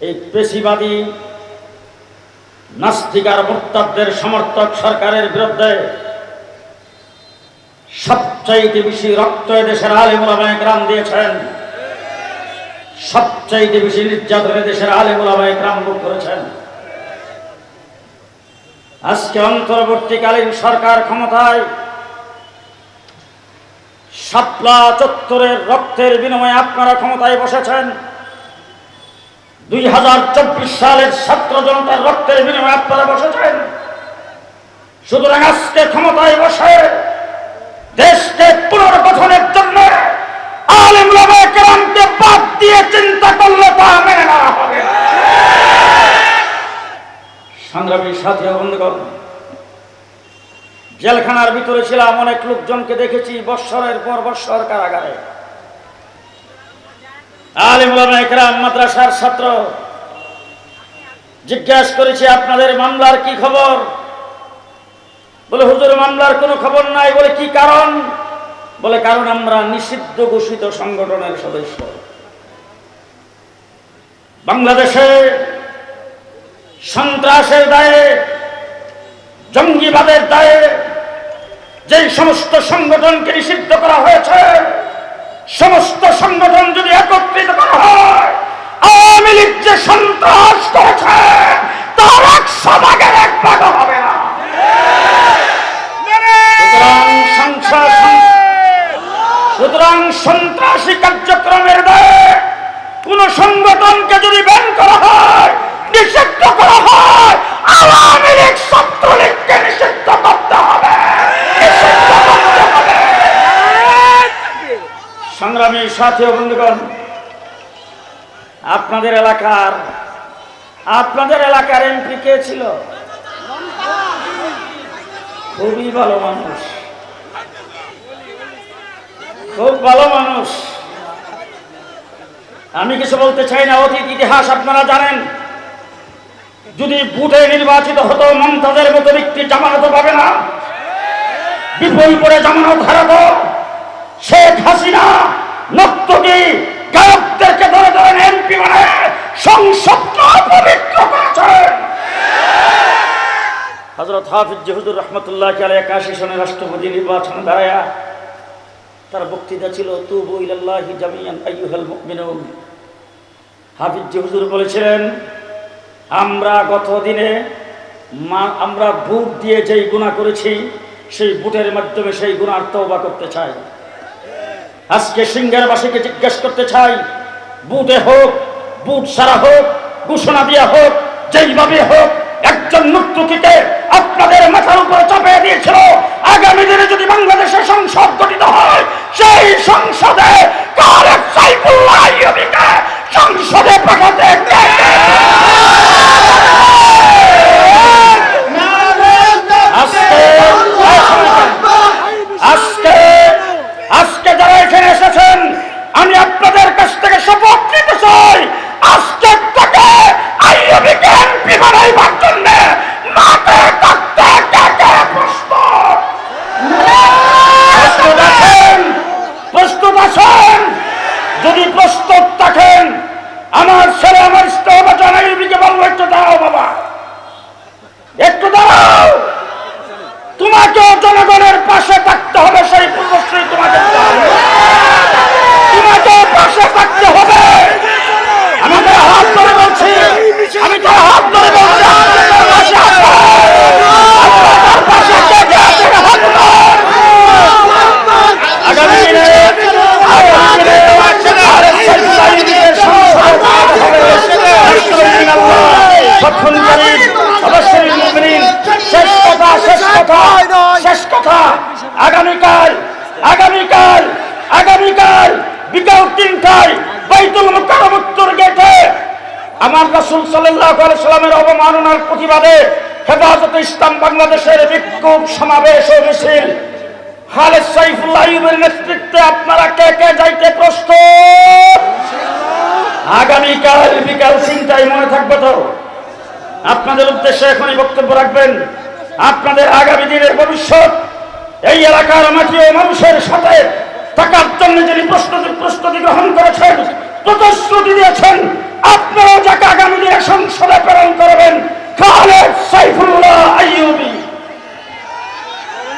এই পেশিবাদী নাস্তিকার মোত্তাবদের সমর্থক সরকারের বিরুদ্ধে সবচাইতে বেশি রক্ত দেশের আলিমুলামায় গ্রাম দিয়েছেন। সবচাইতে বেশি নির্যাতনে দেশের আলিমুলামায় গ্রাম ভোগ করেছেন। আজকে অন্তর্বর্তীকালীন সরকার ক্ষমতায় শাপলা চত্বরের রক্তের বিনিময়ে আপনারা ক্ষমতায় বসেছেন। দুই হাজার চব্বিশ সালের ছাত্র জনতার রক্তের বিনিময়ে আপনারা বসেছেন। সুতরাং আজকে ক্ষমতায় বসে দেশকে পুনর্গঠনের জন্য আলিম কেরামকে বাদ দিয়ে চিন্তা করলে সংগ্রামী সাথী জেলখানার ভিতরে ছিলাম, অনেক লোকজনকে দেখেছি বৎসরের পর বৎসর কারাগারে। আলিম একরাম, মাদ্রাসার ছাত্র। জিজ্ঞাসা করেছি, আপনাদের মামলার কি খবর? বলে, হুজুর, মামলার কোনো খবর নাই। বলে, কি কারণ? বলে, কারণ আমরা নিষিদ্ধ ঘোষিত সংগঠনের সদস্য। বাংলাদেশে সন্ত্রাসের দায়ে, জঙ্গিবাদের দায়ে যে সমস্ত সংগঠনকে নিষিদ্ধ করা হয়েছে সমস্ত সংগঠন যদি একত্রিত করা হয়, আওয়ামী লীগ যে সন্ত্রাস করেছে, তার একশো ভাগের এক ভাগ হবে না। নিষিদ্ধ করা হয়, আওয়ামী লীগ ছাত্রলীগকে নিষিদ্ধ সংগ্রামী সাথী বন্ধুগণ, আপনাদের এলাকার আপনাদের এলাকার এমপি কে ছিল? খুবই ভালো মানুষ। খুব ভালো মানুষ। আমি কিছু বলতে চাই না, অতীত ইতিহাস আপনারা জানেন। যদি বুথে নির্বাচিত হতো, মমতাজের মতো ব্যক্তি জামানত পাবে না। বিপুল করে জামানত হারাতো। হজরত হাফিজ জহুদুর রহমতুল্লাহ আলাই একাশি সনে রাষ্ট্রপতি নির্বাচন দাঁড়ায়া, তার বক্তৃতা ছিল, তুবু হাফিজ হুজুর বলেছিলেন, আমরা গত দিনে মা, আমরা বুট দিয়ে যেই গুণা করেছি, সেই বুটের মাধ্যমে সেই গুণার তওবা করতে চাই। আজকে সিঙ্গারবাসীকে জিজ্ঞেস করতে চাই, বুটে হোক, বুট সারা হোক, ঘোষণা দিয়া হোক, যেইভাবে হোক একজন নর্তকীকে আপনাদের মাথার উপরে চাপিয়ে দিয়েছিল আগামী দিনে যদি বাংলাদেশে সংসদ গঠিত হয় সেই সংসদে কার এক সাইফুল্লাহ আইয়ুবীকে সংসদে পাঠাতে কে কে? আজকে আজকে আজকে যারা এখানে এসেছেন আমি আপনাদের কাছ থেকে শপথ নিতে চাই আজকে থেকে আইয়ুবীকে এমপি বানাইবার জন্য মাঠে থাকতে কে কে প্রস্তুত প্রস্তুত আছেন প্রস্তুত আছেন যদি প্রস্তুত থাকেন। আমার ছেলে, আমার আইয়ুবীকে বলব একটু দাও বাবা। একটু দাও তোমাকে জনগণের পাশে থাকতে হবে সেই পূর্বশ্রী তোমাকে দিতে হবে। তোমাকে পাশে থাকতে হবে আমি তার হাত ধরে বলছি আমি তার হাত ধরে বলছি আপনি তার পাশে আছেন। আপনি তার পাশে কে কে আছেন? হাত তুলুন। আগামী দিনে আগামী দিনে আর সাইফুল আইয়ুবীকে সংসদে পাঠাতে হবে। রাষ্ট্রপতি আল্লাহ, ফতহুল করিম, অবশ্যই মুমিনিন। শেষ কথা শেষ কথা শেষ কথা আগামীকাল আগামীকাল আগামীকাল বিকাল তিনটায় বাইতুল মুকাররম উত্তর গেটে আমার রাসূল আলাইহি সাল্লামের অবমাননার প্রতিবাদে হেফাজতে ইসলাম বাংলাদেশের বিক্ষোভ সমাবেশ ও মিছিল। খালেদ সাইফুল্লাহ নেতৃত্বে আপনারা কে কে যাইতে প্রস্তুত? আগামীকাল বিকাল তিনটায় মনে থাকবে তো? আপনাদের উদ্দেশ্যে এখনই বক্তব্য রাখবেন। আপনাদের আগামী দিনের ভবিষ্যৎ এই এলাকার মাটি ও মানুষের সাথে থাকার জন্য যিনি প্রস্তুতি প্রস্তুতি গ্রহণ করেছেন, প্রতিশ্রুতি দিয়েছেন, আপনারাও যাকে আগামী দিনে সংসদে প্রেরণ করবেন, খালেদ সাইফুল্লাহ আইয়ুবী।